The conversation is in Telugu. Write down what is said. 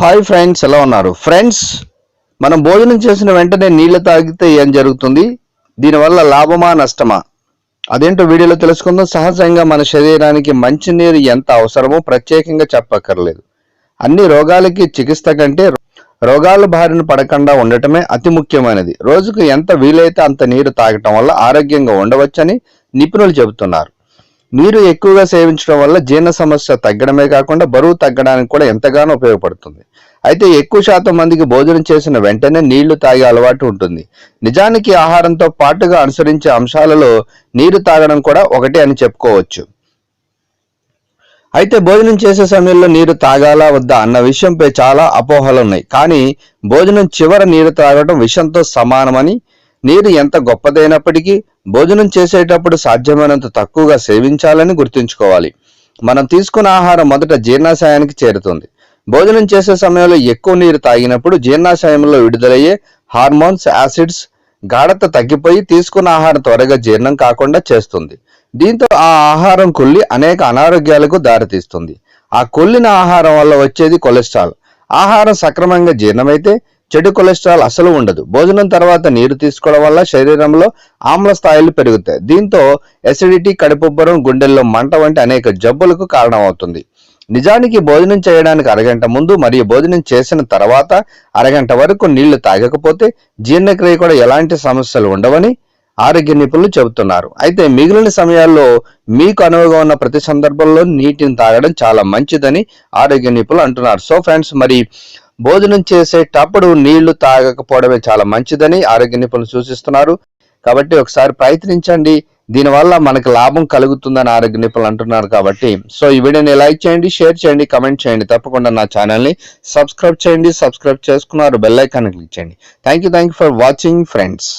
హాయ్ ఫ్రెండ్స్ ఎలా ఉన్నారు? ఫ్రెండ్స్ మనం భోజనం చేసిన వెంటనే నీళ్ళు తాగితే ఏం జరుగుతుంది? దీనివల్ల లాభమా నష్టమా? అదేంటో వీడియోలో తెలుసుకుందాం. సహజంగా మన శరీరానికి మంచినీరు ఎంత అవసరమో ప్రత్యేకంగా చెప్పక్కర్లేదు. అన్ని రోగాలకి చికిత్స కంటే రోగాల బారిన పడకుండా ఉండటమే అతి ముఖ్యమైనది. రోజుకు ఎంత వీలైతే అంత నీరు తాగటం వల్ల ఆరోగ్యంగా ఉండవచ్చని నిపుణులు చెబుతున్నారు. నీరు ఎక్కువగా సేవించడం వల్ల జీర్ణ సమస్య తగ్గడమే కాకుండా బరువు తగ్గడానికి కూడా ఎంతగానో ఉపయోగపడుతుంది. అయితే ఎక్కువ శాతం మందికి భోజనం చేసిన వెంటనే నీళ్ళు తాగే అలవాటు ఉంటుంది. నిజానికి ఆహారంతో పాటుగా అనుసరించే అంశాలలో నీరు తాగడం కూడా ఒకటే అని చెప్పుకోవచ్చు. అయితే భోజనం చేసే సమయంలో నీరు తాగాలా వద్దా అన్న విషయంపై చాలా అపోహలు ఉన్నాయి కానీ భోజనం చివర నీరు తాగడం విషంతో సమానమని నీరు ఎంత గొప్పదైనప్పటికీ భోజనం చేసేటప్పుడు సాధ్యమైనంత తక్కువగా సేవించాలని గుర్తుంచుకోవాలి. మనం తీసుకున్న ఆహారం మొదట జీర్ణాశయానికి చేరుతుంది. భోజనం చేసే సమయంలో ఎక్కువ నీరు తాగినప్పుడు జీర్ణాశయంలో విడుదలయ్యే హార్మోన్స్ యాసిడ్స్ గాఢత తగ్గిపోయి తీసుకున్న ఆహారం త్వరగా జీర్ణం కాకుండా చేస్తుంది. దీంతో ఆ ఆహారం కుళ్ళి అనేక అనారోగ్యాలకు దారితీస్తుంది. ఆ కుళ్ళిన ఆహారం వల్ల వచ్చేది కొలెస్ట్రాల్. ఆహారం సక్రమంగా జీర్ణమైతే చెడు కొలెస్ట్రాల్ అసలు ఉండదు. భోజనం తర్వాత నీరు తీసుకోవడం వల్ల శరీరంలో ఆమ్ల స్థాయిలు పెరుగుతాయి. దీంతో ఎసిడిటీ కడుపుబ్బరం గుండెల్లో మంట వంటి అనేక జబ్బులకు కారణమవుతుంది. నిజానికి భోజనం చేయడానికి అరగంట ముందు మరియు భోజనం చేసిన తర్వాత అరగంట వరకు నీళ్ళు తాగకపోతే జీర్ణక్రియ కూడా ఎలాంటి సమస్యలు ఉండవని ఆరోగ్య నిపుణులు చెబుతున్నారు. అయితే మిగిలిన సమయాల్లో మీకు అనువుగా ఉన్న ప్రతి సందర్భంలో నీటిని తాగడం చాలా మంచిదని ఆరోగ్య నిపుణులు అంటున్నారు. సో ఫ్రెండ్స్ మరి భోజనం చేసేటప్పుడు నీళ్ళు తాగకపోవడమే చాలా మంచిదని ఆరోగ్య నిపుణులు సూచిస్తున్నారు. కాబట్టి ఒకసారి ప్రయత్నించండి. దీనివల్ల మనకు లాభం కలుగుతుందని ఆరోగ్య నిపుణులు అంటున్నారు కాబట్టి. సో ఈ వీడియోని లైక్ చేయండి షేర్ చేయండి కమెంట్ చేయండి. తప్పకుండా నా ఛానల్ని సబ్స్క్రైబ్ చేయండి. సబ్స్క్రైబ్ చేసుకున్నారు బెల్ ఐకాన్ క్లిక్ చేయండి. Thank you thank you for watching friends